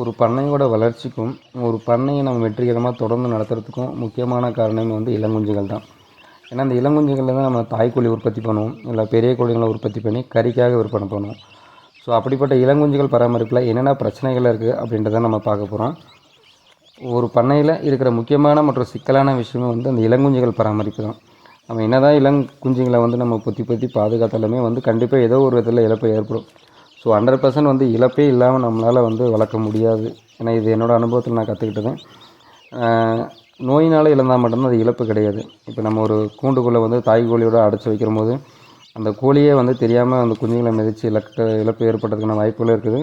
ஒரு பண்ணையோட வளர்ச்சிக்கும் ஒரு பண்ணையை நம்ம வெற்றிகரமாக தொடர்ந்து நடத்துறதுக்கும் முக்கியமான காரணமே வந்து இளங்குஞ்சுகள் தான். ஏன்னா அந்த இளங்குஞ்சுகளில் தான் நம்ம தாய்க்கோழி உற்பத்தி பண்ணுவோம். இல்லை பெரிய கோழிகளை உற்பத்தி பண்ணி கறிக்காக விற்பனை பண்ணுவோம். ஸோ அப்படிப்பட்ட இளங்குஞ்சுகள் பராமரிப்பில் என்னென்ன பிரச்சனைகள் இருக்குது அப்படின்றத நம்ம பார்க்க போகிறோம் ஒரு பண்ணையில் இருக்கிற முக்கியமான மற்றும் சிக்கலான விஷயமே வந்து அந்த இளங்குஞ்சுகள் பராமரிப்பு தான். நம்ம என்ன தான் இளங்குஞ்சுகளை வந்து நம்ம பொத்தி பொத்தி பாதுகாத்தாலுமே வந்து கண்டிப்பாக ஏதோ ஒரு விதத்தில் இழப்பு ஏற்படும். ஸோ ஹண்ட்ரட் பர்சன்ட் வந்து இழப்பே இல்லாமல் நம்மளால் வந்து வளர்க்க முடியாது. ஏன்னா இது என்னோடய அனுபவத்தில் நான் கற்றுக்கிட்டது நோயினால் இழந்தால் மட்டும்தான் அது இழப்பு கிடையாது. இப்போ நம்ம ஒரு கூண்டுக்குள்ளே வந்து தாய் கோழியோட அடைச்சி வைக்கிற போது அந்த கோழியே வந்து தெரியாமல் அந்த குஞ்சுகளை மிதித்து இழக்க இழப்பு ஏற்படுறதுக்கான வாய்ப்புகளும் இருக்குது.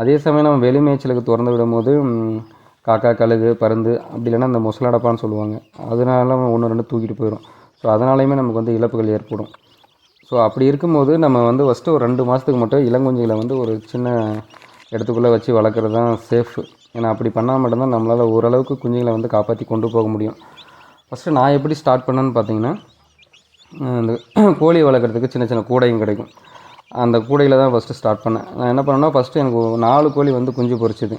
அதே சமயம் நம்ம வெளி மேய்ச்சலுக்கு திறந்து விடும்போது காக்கா கழுகு பருந்து அப்படி இல்லைன்னா அந்த முசலடப்பான்னு சொல்லுவாங்க. அதனால ஒன்று ரெண்டு தூக்கிட்டு போயிடும் ஸோ அதனாலையுமே நமக்கு வந்து இழப்புகள் ஏற்படும். ஸோ அப்படி இருக்கும்போது நம்ம வந்து ஃபஸ்ட்டு ஒரு ரெண்டு மாதத்துக்கு மட்டும் இளங்குஞ்சிகளை வந்து ஒரு சின்ன இடத்துக்குள்ளே வச்சு வளர்க்குறது தான் சேஃப் ஏன்னா அப்படி பண்ணால் மட்டும்தான் நம்மளால் ஓரளவுக்கு குஞ்சுகளை வந்து காப்பாற்றி கொண்டு போக முடியும். ஃபஸ்ட்டு நான் எப்படி ஸ்டார்ட் பண்ணேன்னு பார்த்தீங்கன்னா இந்த கோழி வளர்க்குறதுக்கு சின்ன சின்ன கூடையும் கிடைக்கும். அந்த கூடையில் தான் ஃபஸ்ட்டு ஸ்டார்ட் பண்ணேன். நான் என்ன பண்ணேன்னா ஃபஸ்ட்டு எனக்கு ஒரு நாலு கோழி வந்து குஞ்சு பொறிச்சிது.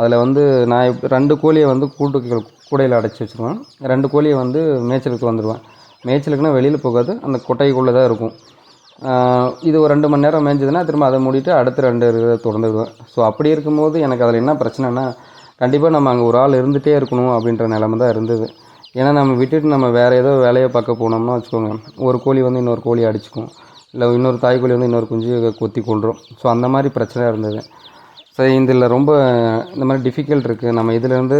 அதில் வந்து நான் ரெண்டு கோழியை வந்து கூட்டு கூடையில் அடைச்சி வச்சுருவேன். ரெண்டு கோழியை வந்து மேய்ச்சலுக்கு வந்துடுவேன் மேய்ச்சலுக்குன்னா வெளியில் போகாது. அந்த கொட்டைக்குள்ளே தான் இருக்கும் இது ஒரு ரெண்டு மணி நேரம் மேய்ஞ்சதுன்னா திரும்ப அதை மூடிட்டு அடுத்த ரெண்டு இதை திறந்து ஸோ அப்படி இருக்கும்போது எனக்கு அதில் என்ன பிரச்சனைனா கண்டிப்பாக நம்ம அங்கே ஒரு ஆள் இருந்துகிட்டே இருக்கணும் அப்படின்ற நிலமை தான் இருந்தது. ஏன்னா நம்ம விட்டுட்டு நம்ம வேறு ஏதோ வேலையை பார்க்க போனோம்னா வச்சுக்கோங்க. ஒரு கோழி வந்து இன்னொரு கோழி அடிச்சுக்கும். இல்லை இன்னொரு தாய் கோழி வந்து இன்னொரு குஞ்சு கொத்தி கொள்கிறோம் ஸோ அந்த மாதிரி பிரச்சனையாக இருந்தது. ஸோ இதில் ரொம்ப இந்த மாதிரி டிஃபிகல்ட் இருக்குது நம்ம இதிலேருந்து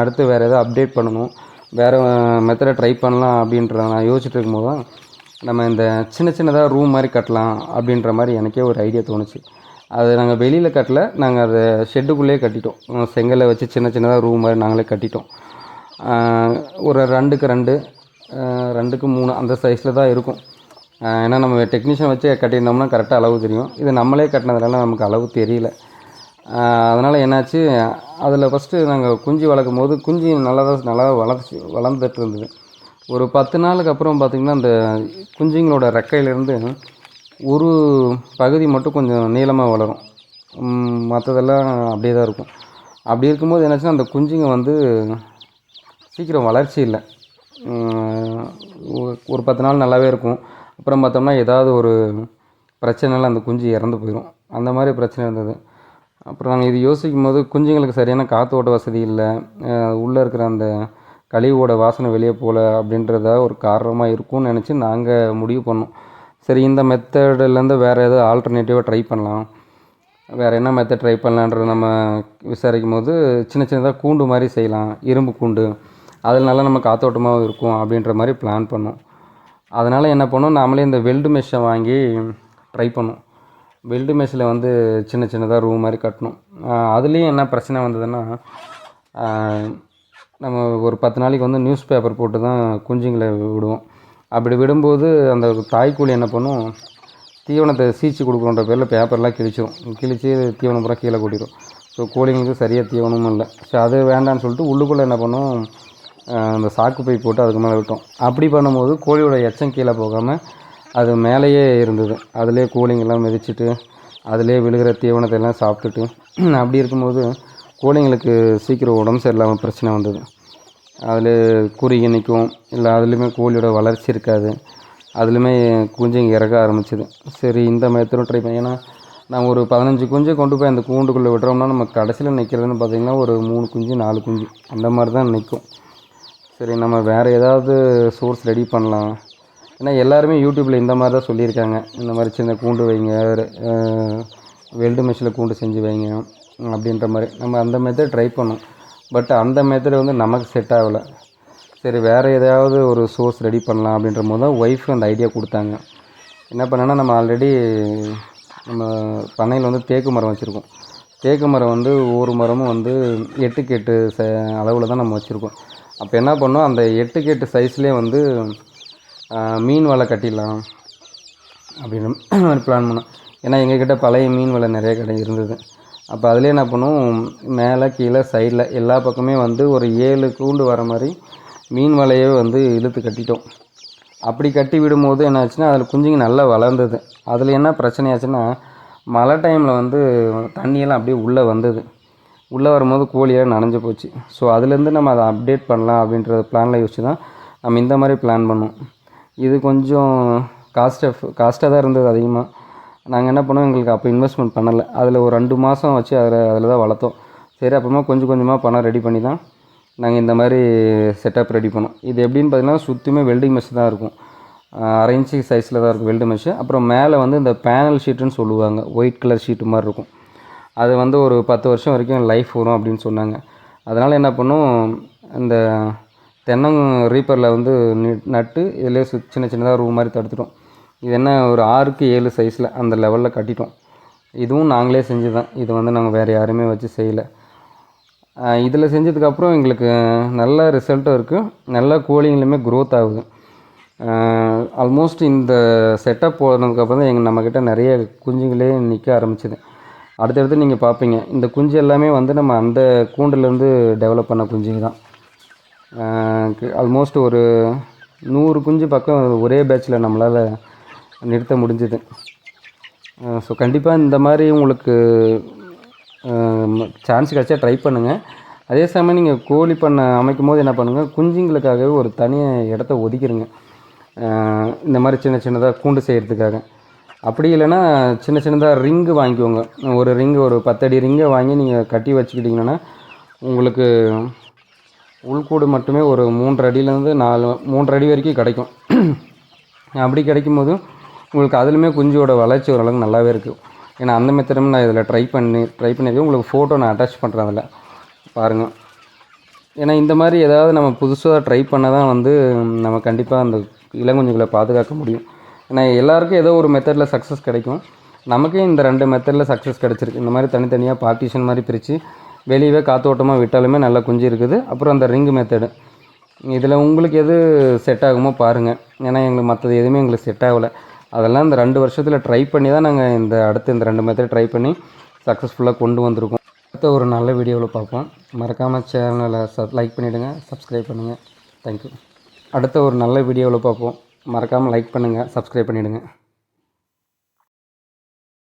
அடுத்து வேறு எதாவது அப்டேட் பண்ணணும். வேறு மெத்தடை ட்ரை பண்ணலாம் அப்படின்றத நான் யோசிச்சுட்டு இருக்கும்போது தான் நம்ம இந்த சின்ன சின்னதாக ரூம் மாதிரி கட்டலாம் அப்படின்ற மாதிரி எனக்கே ஒரு ஐடியா தோணுச்சு. அது நாங்கள் வெளியில் கட்டல நாங்கள் அதை ஷெட்டுக்குள்ளேயே கட்டிட்டோம். செங்கலை வச்சு சின்ன சின்னதாக ரூம் மாதிரி நாங்களே கட்டிட்டோம். ஒரு ரெண்டுக்கு ரெண்டு ரெண்டுக்கு மூணு அந்த சைஸில் தான் இருக்கும். ஏன்னா நம்ம டெக்னீஷியன் வச்சு கட்டியிருந்தோம்னா கரெக்டாக அளவு தெரியும். இது நம்மளே கட்டினதுனால நமக்கு அளவு தெரியல. அதனால் என்னாச்சு அதில் ஃபஸ்ட்டு நாங்கள் குஞ்சு வளர்க்கும் போது குஞ்சு நல்லா தான் நல்லா வளர்ச்சி வளர்ந்துட்டு இருந்தது ஒரு பத்து நாளுக்கு அப்புறம் பார்த்திங்கன்னா அந்த குஞ்சுங்களோட ரெக்கையிலேருந்து ஒரு பகுதி மட்டும் கொஞ்சம் நீளமாக வளரும். மற்றதெல்லாம் அப்படியே தான் இருக்கும். அப்படி இருக்கும்போது என்னாச்சுன்னா அந்த குஞ்சுங்க வந்து சீக்கிரம் வளர்ச்சி இல்லை. ஒரு- ஒரு பத்து நாள் நல்லாவே இருக்கும். அப்புறம் பார்த்தோம்னா ஏதாவது ஒரு பிரச்சனையில் அந்த குஞ்சு இறந்து போயிடும் அந்த மாதிரி பிரச்சனை இருந்தது. அப்புறம் நாங்கள் இது யோசிக்கும் போது குஞ்சுங்களுக்கு சரியான காற்று ஓட்ட வசதி இல்லை. உள்ளே இருக்கிற அந்த கழிவோட வாசனை வெளியே போகல அப்படின்றத ஒரு காரணமாக இருக்கும்னு நினச்சி நாங்கள் முடிவு பண்ணோம். சரி இந்த மெத்தட்லேருந்து வேறு எதாவது ஆல்டர்னேட்டிவாக ட்ரை பண்ணலாம். வேறு என்ன மெத்தட் ட்ரை பண்ணலான்ற நம்ம விசாரிக்கும் போது சின்ன சின்னதாக கூண்டு மாதிரி செய்யலாம். இரும்பு கூண்டு. அதில் நல்லா நம்ம காத்தோட்டமாகவும் இருக்கும் அப்படின்ற மாதிரி பிளான் பண்ணோம். அதனால் என்ன பண்ணோம்? நாமளே இந்த வெல்டு மெஷ்ஷை வாங்கி ட்ரை பண்ணோம். வெல்டு மெஷ்ஷில் வந்து சின்ன சின்னதாக ரூம் மாதிரி கட்டணும். அதுலேயும் என்ன பிரச்சனை வந்ததுன்னா நம்ம ஒரு பத்து நாளைக்கு வந்து நியூஸ் பேப்பர் போட்டு தான் குஞ்சுங்களை விடுவோம். அப்படி விடும்போது அந்த தாய்க்கூலி என்ன பண்ணும்? தீவனத்தை சீச்சு கொடுக்குறோன்ற பேரில் பேப்பர்லாம் கிழிச்சிரும். கிழிச்சு தீவனம் பூரா கீழே கொட்டிடும் ஸோ கோழிங்களுக்கு சரியாக தீவனமும் இல்லை. ஸோ அது வேண்டாம்னு சொல்லிட்டு உள்ளுக்குள்ளே என்ன பண்ணும்? அந்த சாக்கு பை போட்டு அதுக்கு மேலே விட்டோம். அப்படி பண்ணும்போது கோழியோட எச்சம் கீழே போகாமல் அது மேலேயே இருந்தது. அதிலே கோழிங்கெல்லாம் மிதிச்சிட்டு அதிலே விழுகிற தீவனத்தை எல்லாம் சாப்பிட்டுட்டு அப்படி இருக்கும்போது கோழிங்களுக்கு சீக்கிரம் உடம்பு சரியில்லாமல் பிரச்சனை வந்தது. அதில் குறுகி நிற்கும். இல்லை அதுலேயுமே கோழியோட வளர்ச்சி இருக்காது. அதுலேயுமே குஞ்சுங்க இறக்க ஆரம்பிச்சிது. சரி இந்த மெத்தடும் ட்ரை பண்ணி ஏன்னா நான் ஒரு பதினஞ்சு குஞ்சு கொண்டு போய் அந்த கூண்டுக்குள்ளே விடுறோம்னா நம்ம கடைசியில் நிற்கிறதுன்னு பார்த்தீங்கன்னா ஒரு மூணு குஞ்சு நாலு குஞ்சு அந்த மாதிரி தான் நிற்கும். சரி நம்ம வேறு ஏதாவது சோர்ஸ் ரெடி பண்ணலாம். ஏன்னா எல்லாருமே யூடியூப்பில் இந்த மாதிரி தான் சொல்லியிருக்காங்க. இந்த மாதிரி சின்ன கூண்டு வைங்க வெல்டு மிஷினில் கூண்டு செஞ்சு வைங்க அப்படின்ற மாதிரி நம்ம அந்த மெத்தட் ட்ரை பண்ணோம். பட் அந்த மெத்தட் வந்து நமக்கு செட் ஆகலை. சரி வேறு ஏதாவது ஒரு சோர்ஸ் ரெடி பண்ணலாம் அப்படின்ற போது தான் ஒய்ஃப் அந்த ஐடியா கொடுத்தாங்க. என்ன பண்ணேன்னா நம்ம ஆல்ரெடி நம்ம பண்ணையில் வந்து தேக்கு மரம் வச்சுருக்கோம். தேக்கு மரம் வந்து ஒவ்வொரு மரமும் வந்து எட்டுக்கு எட்டு ச அளவில் தான் நம்ம வச்சுருக்கோம். அப்போ என்ன பண்ணோம் அந்த எட்டுக்கு எட்டு சைஸ்லேயே வந்து மீன் வலை கட்டிடலாம் அப்படின்னு ஒரு பிளான் பண்ணோம். ஏன்னா எங்கக்கிட்ட பழைய மீன் வலை நிறைய கடை இருந்தது. அப்போ அதிலே என்ன பண்ணுவோம் மேலே கீழே சைடில் எல்லா பக்கமே வந்து ஒரு ஏழு கூண்டு வர மாதிரி மீன் வலையே வந்து இழுத்து கட்டிட்டோம். அப்படி கட்டி விடும்போது என்ன ஆச்சுன்னா அதில் குஞ்சுங்க நல்லா வளர்ந்தது. அதில் என்ன பிரச்சனையாச்சுன்னா மழை டைமில் வந்து தண்ணியெல்லாம் அப்படியே உள்ளே வந்தது. உள்ளே வரும்போது கோழியெல்லாம் நனைஞ்சு போச்சு. ஸோ அதுலேருந்து நம்ம அதை அப்டேட் பண்ணலாம் அப்படின்ற பிளானில் யோசிச்சு தான் நம்ம இந்த மாதிரி பிளான் பண்ணோம். இது கொஞ்சம் காஸ்ட் காஸ்ட்டாக தான் இருந்தது அதிகமாக நாங்கள் என்ன பண்ணோம் எங்களுக்கு அப்போ இன்வெஸ்ட்மெண்ட் பண்ணலை. அதில் ஒரு ரெண்டு மாதம் வச்சு அதில் அதில் தான் வளர்த்தோம். சரி அப்புறமா கொஞ்சம் கொஞ்சமாக பணம் ரெடி பண்ணி தான் நாங்கள் இந்த மாதிரி செட்டப் ரெடி பண்ணோம். இது எப்படின்னு பார்த்தீங்கன்னா சுற்றுமே வெல்டிங் மெஷ் தான் இருக்கும். அரை இன்ச்சு சைஸில் தான் இருக்கும் வெல்டு மெஷ்ஷு அப்புறம் மேலே வந்து இந்த பேனல் ஷீட்டுன்னு சொல்லுவாங்க. ஒயிட் கலர் ஷீட்டு மாதிரி இருக்கும். அது வந்து ஒரு பத்து வருஷம் வரைக்கும் லைஃப் வரும் அப்படின்னு சொன்னாங்க. அதனால் என்ன பண்ணும் இந்த தென்னம் ரீப்பரில் வந்து நட்டு இதிலே சு சின்ன சின்னதாக ரூம் மாதிரி தடுத்துட்டோம். இது என்ன ஒரு ஆறுக்கு ஏழு சைஸில் அந்த லெவலில் கட்டிட்டோம். இதுவும் நாங்களே செஞ்சு தான் இது வந்து நாங்கள் வேறு யாருமே வச்சு செய்யலை. இதில் செஞ்சதுக்கப்புறம் எங்களுக்கு நல்ல ரிசல்ட்டும் இருக்குது நல்ல கோழிங்களுமே க்ரோத் ஆகுது. ஆல்மோஸ்ட் இந்த செட்டப் போனதுக்கப்புறம் தான் எங்கள் நம்மக்கிட்ட நிறைய குஞ்சுங்களே நிற்க ஆரம்பிச்சிது. அடுத்தடுத்து நீங்கள் பார்ப்பீங்க இந்த குஞ்சு எல்லாமே வந்து நம்ம அந்த கூண்டுலேருந்து டெவலப் பண்ண குஞ்சுங்க தான். ஆல்மோஸ்ட் ஒரு நூறு குஞ்சு பக்கம் ஒரே பேட்சில் நம்மளால் நிறுத்த முடிஞ்சுது. ஸோ கண்டிப்பாக இந்த மாதிரி உங்களுக்கு சான்ஸ் கிடச்சா ட்ரை பண்ணுங்கள் அதே சமயம் நீங்கள் கோழி பண்ணை அமைக்கும் போது என்ன பண்ணுங்கள் குஞ்சுங்களுக்காகவே ஒரு தனி இடத்த ஒதுக்கிடுங்க இந்த மாதிரி சின்ன சின்னதாக கூண்டு செய்கிறதுக்காக அப்படி இல்லைன்னா சின்ன சின்னதாக ரிங்கு வாங்கிக்கோங்க. ஒரு ரிங்கு ஒரு பத்தடி ரிங்கை வாங்கி நீங்கள் கட்டி வச்சுக்கிட்டிங்கன்னா உங்களுக்கு உள்கூடு மட்டுமே ஒரு மூன்று அடியிலேருந்து நாலு மூன்று அடி வரைக்கும் கிடைக்கும். அப்படி கிடைக்கும் போது உங்களுக்கு அதுலேயுமே குஞ்சோட வளர்ச்சி ஓரளவுக்கு நல்லாவே இருக்கும் ஏன்னா அந்த மெத்தடும் நான் இதில் ட்ரை பண்ணி ட்ரை பண்ணியிருக்கேன். உங்களுக்கு ஃபோட்டோ நான் அட்டாச் பண்ணுறேன் அதில். பாருங்கள் ஏன்னா இந்த மாதிரி ஏதாவது நம்ம புதுசாக ட்ரை பண்ண தான் வந்து நம்ம கண்டிப்பாக அந்த இளங்குஞ்சுகளை பாதுகாக்க முடியும். ஏன்னா எல்லாருக்கும் ஏதோ ஒரு மெத்தடில் சக்ஸஸ் கிடைக்கும். நமக்கே இந்த ரெண்டு மெத்தடில் சக்ஸஸ் கிடச்சிருக்கு. இந்த மாதிரி தனித்தனியாக பார்ட்டிஷன் மாதிரி பிரித்து வெளியவே காத்தோட்டமாக விட்டாலுமே நல்ல குஞ்சு இருக்குது அப்புறம் அந்த ரிங்கு மெத்தடு இதில் உங்களுக்கு எது செட் ஆகுமோ பாருங்கள் ஏன்னா எங்களுக்கு மற்றது எதுவுமே எங்களுக்கு செட் ஆகலை. அதெல்லாம் இந்த ரெண்டு வருஷத்தில் ட்ரை பண்ணி தான் நாங்கள் இந்த அடுத்து இந்த ரெண்டு மெத்தட் ட்ரை பண்ணி சக்ஸஸ்ஃபுல்லாக கொண்டு வந்திருக்கோம். அடுத்த ஒரு நல்ல வீடியோவில் பார்ப்போம். மறக்காமல் சேனலை சப் லைக் பண்ணிவிடுங்க சப்ஸ்கிரைப் பண்ணுங்கள் தேங்க்யூ அடுத்த ஒரு நல்ல வீடியோவில் பார்ப்போம். மறக்காமல் லைக் பண்ணுங்கள் சப்ஸ்கிரைப் பண்ணிவிடுங்க